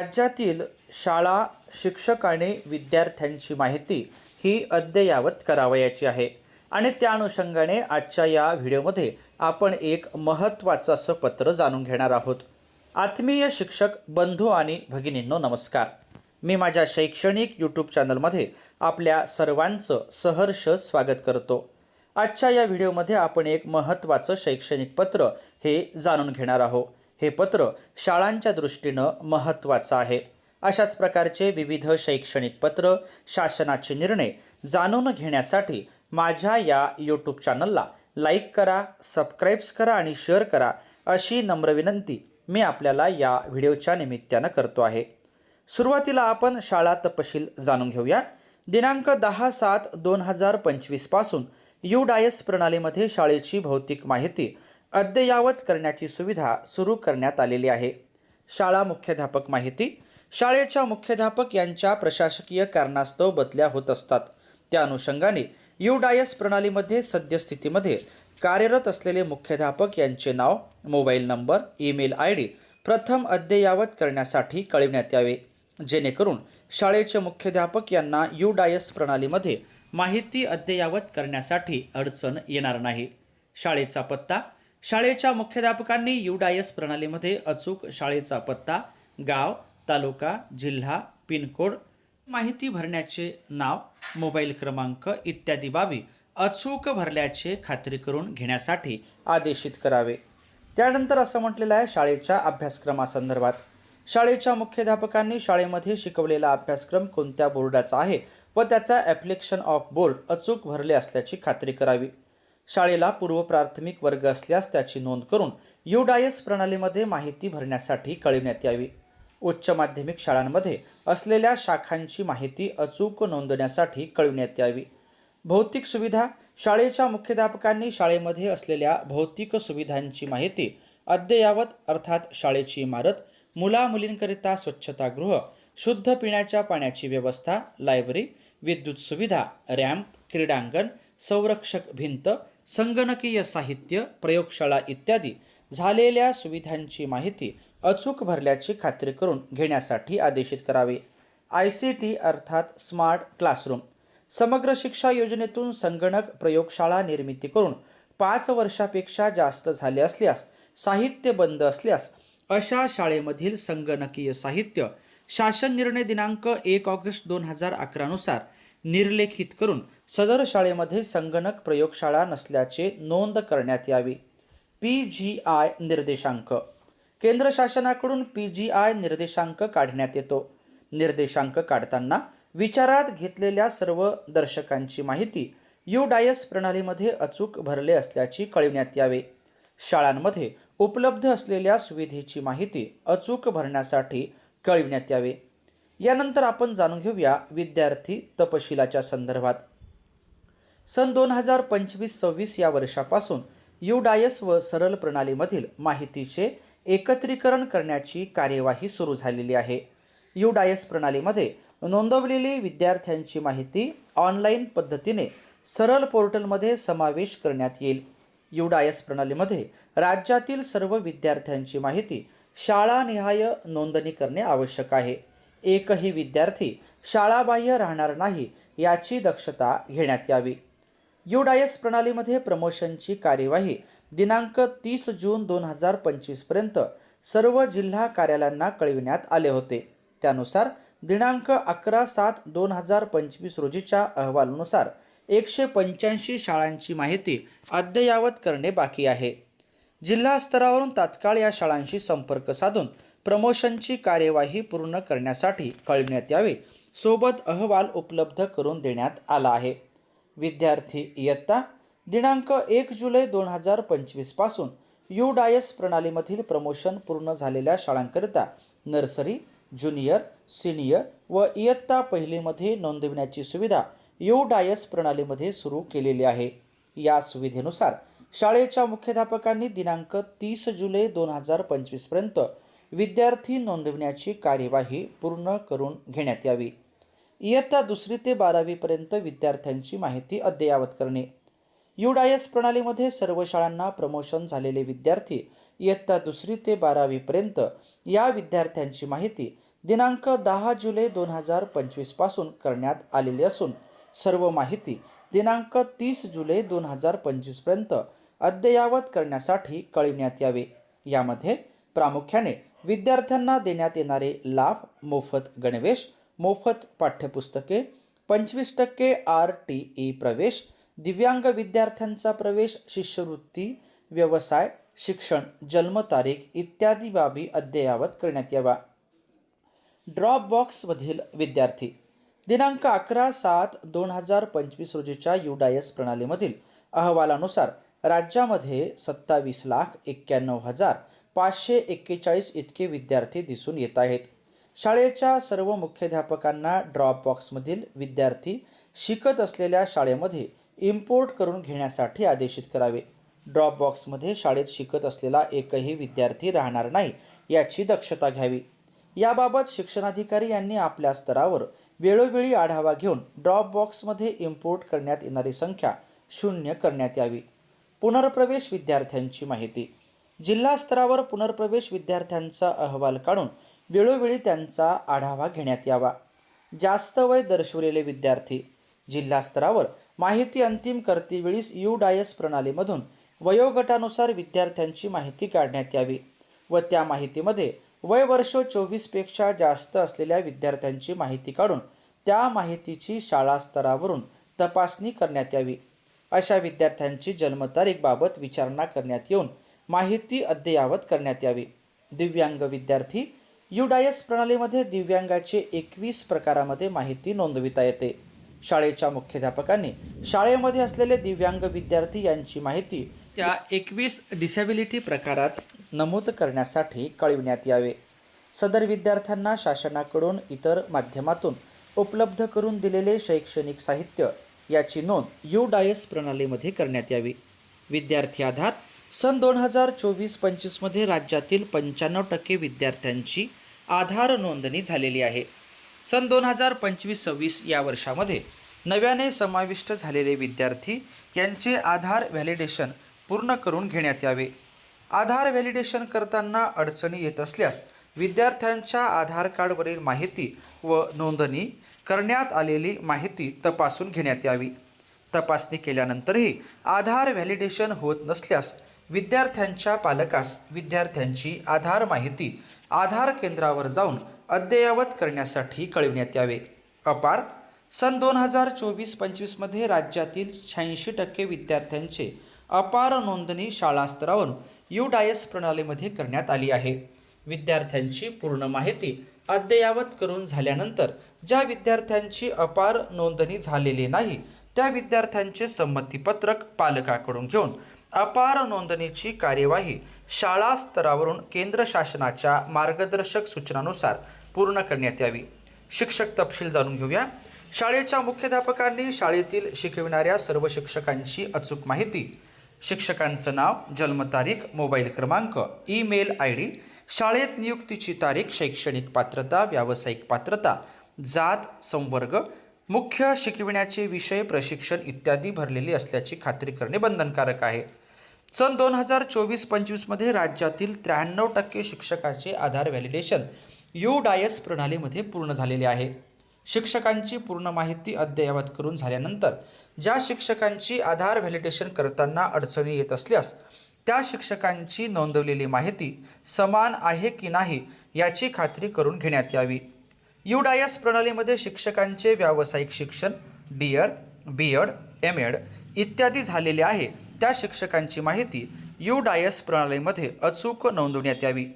राज्यातील शाळा शिक्षक आणि विद्यार्थ्यांची माहिती ही अद्ययावत करावयाची आहे. आणि त्या अनुषंगाने आजच्या या व्हिडिओमध्ये आपण एक महत्त्वाचं असं पत्र जाणून घेणार आहोत. आत्मीय शिक्षक बंधू आणि भगिनींनो नमस्कार. मी माझ्या शैक्षणिक यूट्यूब चॅनलमध्ये आपल्या सर्वांचं सहर्ष स्वागत करतो. आजच्या या व्हिडिओमध्ये आपण एक महत्त्वाचं शैक्षणिक पत्र हे जाणून घेणार आहोत. हे पत्र शाळांच्या दृष्टीनं महत्त्वाचं आहे. अशाच प्रकारचे विविध शैक्षणिक पत्र शासनाचे निर्णय जाणून घेण्यासाठी माझ्या या यूट्यूब चॅनलला लाईक करा सबस्क्राईब्स करा आणि शेअर करा अशी नम्र विनंती मी आपल्याला या व्हिडिओच्या निमित्तानं करतो आहे. सुरुवातीला आपण शाळा तपशील जाणून घेऊया. दिनांक दहा सात दोन हजार पंचवीसपासून यू डायस प्रणालीमध्ये शाळेची भौतिक माहिती अद्ययावत करण्याची सुविधा सुरू करण्यात आलेली आहे. शाळा मुख्याध्यापक माहिती शाळेच्या मुख्याध्यापक यांच्या प्रशासकीय कारणास्तव बदल्या होत असतात. त्या अनुषंगाने यू डायस प्रणालीमध्ये सद्यस्थितीमध्ये कार्यरत असलेले मुख्याध्यापक यांचे नाव mobile number email I D प्रथम अद्ययावत करण्यासाठी कळविण्यात यावे. जेणेकरून शाळेचे मुख्याध्यापक यांना यू डायस प्रणालीमध्ये माहिती अद्ययावत करण्यासाठी अडचण येणार नाही. शाळेचा पत्ता शाळेच्या मुख्याध्यापकांनी युडायस प्रणालीमध्ये अचूक शाळेचा पत्ता गाव तालुका जिल्हा पिनकोड माहिती भरण्याचे नाव मोबाईल क्रमांक इत्यादी बाबी अचूक भरल्याचे खात्री करून घेण्यासाठी आदेशित करावे. त्यानंतर असं म्हटलेलं आहे शाळेच्या अभ्यासक्रमासंदर्भात. शाळेच्या मुख्याध्यापकांनी शाळेमध्ये शिकवलेला अभ्यासक्रम कोणत्या बोर्डाचा आहे व त्याचा ॲप्लिकेशन ऑफ बोर्ड अचूक भरले असल्याची खात्री करावी. शाळेला पूर्वप्राथमिक वर्ग असल्यास त्याची नोंद करून युडायस प्रणालीमध्ये माहिती भरण्यासाठी कळविण्यात यावी. उच्च माध्यमिक शाळांमध्ये असलेल्या शाखांची माहिती अचूक नोंदवण्यासाठी कळविण्यात यावी. भौतिक सुविधा शाळेच्या मुख्याध्यापकांनी शाळेमध्ये असलेल्या भौतिक सुविधांची माहिती अद्ययावत अर्थात शाळेची इमारत मुला मुलींकरिता स्वच्छतागृह शुद्ध पिण्याच्या पाण्याची व्यवस्था लायब्ररी विद्युत सुविधा रॅम्प क्रीडांगण संरक्षक भिंत संगणकीय साहित्य प्रयोगशाळा इत्यादी झालेल्या सुविधांची माहिती अचूक भरल्याची खात्री करून घेण्यासाठी आदेशित करावे. आय सी टी अर्थात स्मार्ट क्लासरूम. समग्र शिक्षा योजनेतून संगणक प्रयोगशाळा निर्मिती करून पाच वर्षापेक्षा जास्त झाले असल्यास साहित्य बंद असल्यास अशा शाळेमधील संगणकीय साहित्य शासन निर्णय दिनांक एक ऑगस्ट दोन हजार अकरानुसार निर्लेखित करून सदर शाळेमध्ये संगणक प्रयोगशाळा नसल्याचे नोंद करण्यात यावी. पी जी आय निर्देशांक. केंद्र शासनाकडून पी जी आय निर्देशांक काढण्यात येतो. निर्देशांक काढताना विचारात घेतलेल्या सर्व दर्शकांची माहिती यू डायस प्रणालीमध्ये अचूक भरले असल्याची कळविण्यात यावे. शाळांमध्ये उपलब्ध असलेल्या सुविधेची माहिती अचूक भरण्यासाठी कळविण्यात यावे. यानंतर आपण जाणून घेऊया विद्यार्थी तपशिलाच्या संदर्भात. सन दोन हजार पंचवीस सव्वीस या वर्षापासून यू डायस व सरल प्रणालीमधील माहितीचे एकत्रीकरण करण्याची कार्यवाही सुरू झालेली आहे. यू डायस प्रणालीमध्ये नोंदवलेली विद्यार्थ्यांची माहिती ऑनलाईन पद्धतीने सरळ पोर्टलमध्ये समावेश करण्यात येईल. यू डायस प्रणालीमध्ये राज्यातील सर्व विद्यार्थ्यांची माहिती शाळानिहाय नोंदणी करणे आवश्यक आहे. एकही विद्यार्थी शाळाबाह्य राहणार नाही याची दक्षता घेण्यात यावी. यू डायस प्रणालीमध्ये प्रमोशनची कार्यवाही दिनांक तीस जून दोन हजार पंचवीसपर्यंत सर्व जिल्हा कार्यालयांना कळविण्यात आले होते. त्यानुसार दिनांक अकरा सात दोन हजार पंचवीस रोजीच्या अहवालानुसार एकशे पंच्याऐंशी शाळांची माहिती अद्ययावत करणे बाकी आहे. जिल्हा स्तरावरून तात्काळ या शाळांशी संपर्क साधून प्रमोशनची कार्यवाही पूर्ण करण्यासाठी कळविण्यात यावे. सोबत अहवाल उपलब्ध करून देण्यात आला आहे. विद्यार्थी इयत्ता दिनांक एक जुलै दोन हजार पंचवीसपासून यू डायस प्रणालीमधील प्रमोशन पूर्ण झालेल्या शाळांकरिता नर्सरी ज्युनियर सिनियर व इयत्ता पहिलीमध्ये नोंदविण्याची सुविधा यू डायस प्रणालीमध्ये सुरू केलेली आहे. या सुविधेनुसार शाळेच्या मुख्याध्यापकांनी दिनांक तीस जुलै दोन हजार पंचवीसपर्यंत विद्यार्थी नोंदविण्याची कार्यवाही पूर्ण करून घेण्यात यावी. इयत्ता दुसरी ते बारावीपर्यंत विद्यार्थ्यांची माहिती अद्ययावत करणे. युडायस प्रणालीमध्ये सर्व शाळांना प्रमोशन झालेले विद्यार्थी इयत्ता दुसरी ते बारावीपर्यंत या विद्यार्थ्यांची माहिती दिनांक दहा जुलै दोन हजार पंचवीसपासून करण्यात आलेली असून सर्व माहिती दिनांक तीस जुलै दोन हजार पंचवीसपर्यंत अद्ययावत करण्यासाठी कळविण्यात यावे. यामध्ये प्रामुख्याने विद्यार्थ्यांना देण्यात येणारे लाभ मोफत गणवेश मोफत पाठ्यपुस्तके पंचवीस टक्के आर टी ई प्रवेश दिव्यांग विद्यार्थ्यांचा प्रवेश शिष्यवृत्ती व्यवसाय शिक्षण जन्मतारीख इत्यादी बाबी अद्ययावत करण्यात यावा. ड्रॉपबॉक्समधील विद्यार्थी दिनांक अकरा सात दोन हजार पंचवीस रोजीच्या युडायस प्रणालीमधील अहवालानुसार राज्यामध्ये सत्तावीस लाख एक्क्याण्णव हजार पाचशे एक्केचाळीस इतके विद्यार्थी दिसून येत आहेत. शाळेच्या सर्व मुख्याध्यापकांना ड्रॉपबॉक्समधील विद्यार्थी शिकत असलेल्या शाळेमध्ये इम्पोर्ट करून घेण्यासाठी आदेशित करावे. ड्रॉपबॉक्समध्ये शाळेत शिकत असलेला एकही विद्यार्थी राहणार नाही याची दक्षता घ्यावी. याबाबत शिक्षणाधिकारी यांनी आपल्या स्तरावर वेळोवेळी आढावा घेऊन ड्रॉपबॉक्समध्ये इम्पोर्ट करण्यात येणारी संख्या शून्य करण्यात यावी. पुनर्प्रवेश विद्यार्थ्यांची माहिती. जिल्हा स्तरावर पुनर्प्रवेश विद्यार्थ्यांचा अहवाल काढून वेळोवेळी त्यांचा आढावा घेण्यात यावा. जास्त वय दर्शवलेले विद्यार्थी. जिल्हा स्तरावर माहिती अंतिम करतेवेळीस यू डायस प्रणालीमधून वयोगटानुसार विद्यार्थ्यांची माहिती काढण्यात यावी व त्या माहितीमध्ये वय वर्ष चोवीसपेक्षा जास्त असलेल्या विद्यार्थ्यांची माहिती काढून त्या माहितीची शाळा स्तरावरून तपासणी करण्यात यावी. अशा विद्यार्थ्यांची जन्मतारीखबाबत विचारणा करण्यात येऊन माहिती अद्ययावत करण्यात यावी. दिव्यांग विद्यार्थी युडायस प्रणालीमध्ये दिव्यांगाचे एकवीस प्रकारामध्ये माहिती नोंदविता येते. शाळेच्या मुख्याध्यापकांनी शाळेमध्ये असलेले दिव्यांग विद्यार्थी यांची माहिती त्या एकवीस डिसॅबिलिटी प्रकारात नमूद करण्यासाठी कळविण्यात यावे. सदर विद्यार्थ्यांना शासनाकडून इतर माध्यमातून उपलब्ध करून दिलेले शैक्षणिक साहित्य याची नोंद यू डायस प्रणालीमध्ये करण्यात यावी. विद्यार्थी आधार सन दोन हजार चोवीस पंचवीसमध्ये राज्यातील पंच्याण्णव टक्के विद्यार्थ्यांची आधार नोंदणी झालेली आहे. सन दोन हजार पंचवीस सव्वीस या वर्षामध्ये नव्याने समाविष्ट झालेले विद्यार्थी यांचे आधार व्हॅलिडेशन पूर्ण करून घेण्यात यावे. आधार व्हॅलिडेशन करताना अडचणी येत असल्यास विद्यार्थ्यांच्या आधार कार्डवरील माहिती व नोंदणी करण्यात आलेली माहिती तपासून घेण्यात यावी. तपासणी केल्यानंतरही आधार व्हॅलिडेशन होत नसल्यास विद्यार्थ्यांच्या पालकास विद्यार्थ्यांची आधार माहिती आधार केंद्रावर जाऊन अद्ययावत करण्यासाठी कळविण्यात यावे. अपार सन दोन हजार चोवीस पंचवीसमध्ये राज्यातील शहाऐंशी टक्के विद्यार्थ्यांचे अपार नोंदणी शाळा स्तरावरून यू डायस प्रणालीमध्ये करण्यात आली आहे. विद्यार्थ्यांची पूर्ण माहिती अद्ययावत करून झाल्यानंतर ज्या विद्यार्थ्यांची अपार नोंदणी झालेली नाही त्या विद्यार्थ्यांचे संमतीपत्रक पालकाकडून घेऊन अपार नोंदणीची कार्यवाही शाळा स्तरावरून केंद्र शासनाच्या मार्गदर्शक सूचनानुसार पूर्ण करण्यात यावी. शिक्षक तपशील जाणून घेऊया. शाळेच्या मुख्याध्यापकांनी शाळेतील शिकविणाऱ्या सर्व शिक्षकांची अचूक माहिती शिक्षकांचं नाव जन्मतारीख मोबाईल क्रमांक ईमेल आय डी शाळेत नियुक्तीची तारीख शैक्षणिक पात्रता व्यावसायिक पात्रता जात संवर्ग मुख्य शिकविण्याचे विषय प्रशिक्षण इत्यादी भरलेली असल्याची खात्री करणे बंधनकारक आहे. सन दोन हजार चोवीस पंचवीसमध्ये राज्यातील त्र्याण्णव टक्के शिक्षकाचे आधार व्हॅलिडेशन यू डायस प्रणालीमध्ये पूर्ण झालेले आहे. शिक्षकांची पूर्ण माहिती अद्ययावत करून झाल्यानंतर ज्या शिक्षकांची आधार व्हॅलिडेशन करताना अडचणी येत असल्यास त्या शिक्षकांची नोंदवलेली माहिती समान आहे की नाही याची खात्री करून घेण्यात यावी. यू डायस प्रणालीमध्ये शिक्षकांचे व्यावसायिक शिक्षण D Ed B Ed M Ed इत्यादी झालेले आहे. त्या शिक्षकांची माहिती युडायस प्रणालीमध्ये अचूक नोंदवण्यात यावी.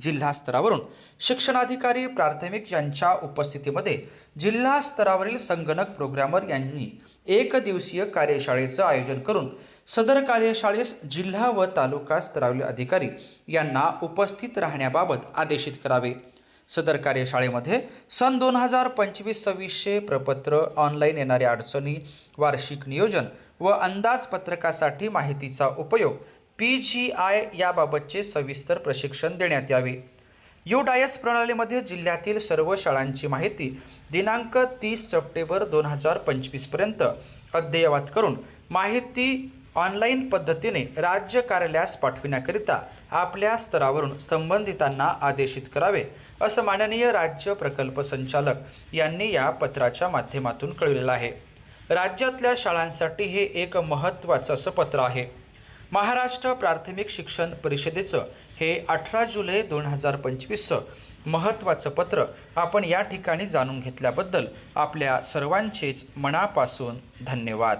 जिल्हा स्तरावरून. शिक्षणाधिकारी प्राथमिक यांच्या उपस्थितीमध्ये जिल्हा स्तरावरील संगणक प्रोग्रामर यांनी एक दिवसीय कार्यशाळेचं आयोजन करून सदर कार्यशाळेस जिल्हा व तालुका स्तरावरील अधिकारी यांना उपस्थित राहण्याबाबत आदेशित करावे. सदर कार्यशाळेमध्ये सन दोन हजार पंचवीस सव्वीसशे प्रपत्र ऑनलाईन येणाऱ्या अडचणी वार्षिक नियोजन व अंदाजपत्रकासाठी माहितीचा उपयोग पी जी आय याबाबतचे सविस्तर प्रशिक्षण देण्यात यावे. यू डायस प्रणालीमध्ये जिल्ह्यातील सर्व शाळांची माहिती दिनांक तीस सप्टेंबर दोन हजार पंचवीसपर्यंत अद्ययावत करून माहिती ऑनलाईन पद्धतीने राज्य कार्यालयास पाठविण्याकरिता आपल्या स्तरावरून संबंधितांना आदेशित करावे असं माननीय राज्य प्रकल्प संचालक यांनी या पत्राच्या माध्यमातून कळविलेलं आहे. राज्यातल्या शाळांसाठी हे एक महत्त्वाचं असं पत्र आहे. महाराष्ट्र प्राथमिक शिक्षण परिषदेचं हे अठरा जुलै दोन हजार पंचवीसचं महत्त्वाचं पत्र आपण या ठिकाणी जाणून घेतल्याबद्दल आपल्या सर्वांचेच मनापासून धन्यवाद.